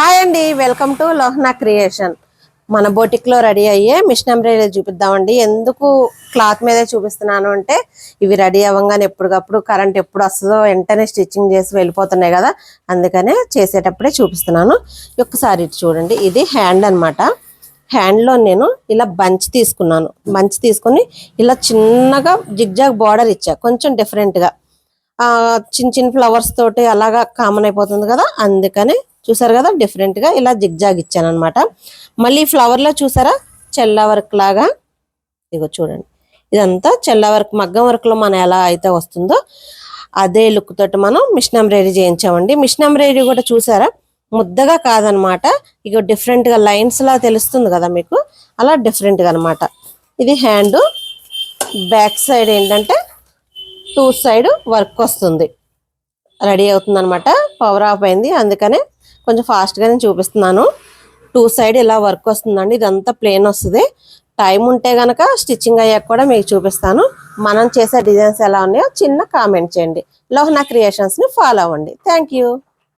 Hi అండి welcome to Lohana creation. మన బొటిక్లో రెడీ అయ్యే మిషన్ ఎంబ్రాయిడరీ చూపిద్దామండి. ఎందుకు క్లాత్ మీదే చూపిస్తున్నాను అంటే ఇవి రెడీ అవ్వగానే ఎప్పటికప్పుడు కరెంట్ ఎప్పుడు వస్తుందో వెంటనే స్టిచ్చింగ్ చేసి వెళ్ళిపోతున్నాయి కదా అందుకనే చేసేటప్పుడే చూపిస్తున్నాను. ఒక్కసారి ఇటు చూడండి ఇది హ్యాండ్ అన్నమాట. హ్యాండ్లో నేను ఇలా బంచ్ తీసుకున్నాను. బంచ్ తీసుకొని ఇలా చిన్నగా జిగ్జాగ్ బార్డర్ ఇచ్చా కొంచెం డిఫరెంట్గా చిన్న చిన్న ఫ్లవర్స్ తోటి అలాగా కామన్ అయిపోతుంది కదా అందుకని చూసారు కదా? డిఫరెంట్గా ఇలా జిగ్జాగ్ ఇచ్చాను అనమాట మళ్ళీ ఫ్లవర్లో చూసారా? చెల్ల వర్క్ లాగా. ఇగో చూడండి. ఇదంతా చెల్ల వర్క్ మగ్గం వర్క్లో మనం ఎలా అయితే వస్తుందో అదే లుక్ తోటి మనం మిషన్ ఎంబ్రాయిడరీ చేయించామండి. మిషన్ ఎంబ్రాయిడరీ కూడా చూసారా? ముద్దగా కాదనమాట ఇక డిఫరెంట్గా లైన్స్ లా తెలుస్తుంది కదా మీకు? అలా డిఫరెంట్గా అనమాట ఇది హ్యాండ్ బ్యాక్ సైడ్ ఏంటంటే టూ సైడ్ వర్క్ వస్తుంది. రెడీ అవుతుంది అనమాట పవర్ ఆఫ్ అయింది. అందుకనే కొంచెం ఫాస్ట్గా నేను చూపిస్తున్నాను. టూ సైడ్ ఇలా వర్క్ వస్తుందండి. ఇదంతా ప్లేన్ వస్తుంది. టైం ఉంటే కనుక స్టిచ్చింగ్ అయ్యాక కూడా మీకు చూపిస్తాను. మనం చేసే డిజైన్స్ ఎలా ఉన్నాయో చిన్న కామెంట్ చేయండి. లోహనా క్రియేషన్స్ని ఫాలో అవ్వండి. Thank you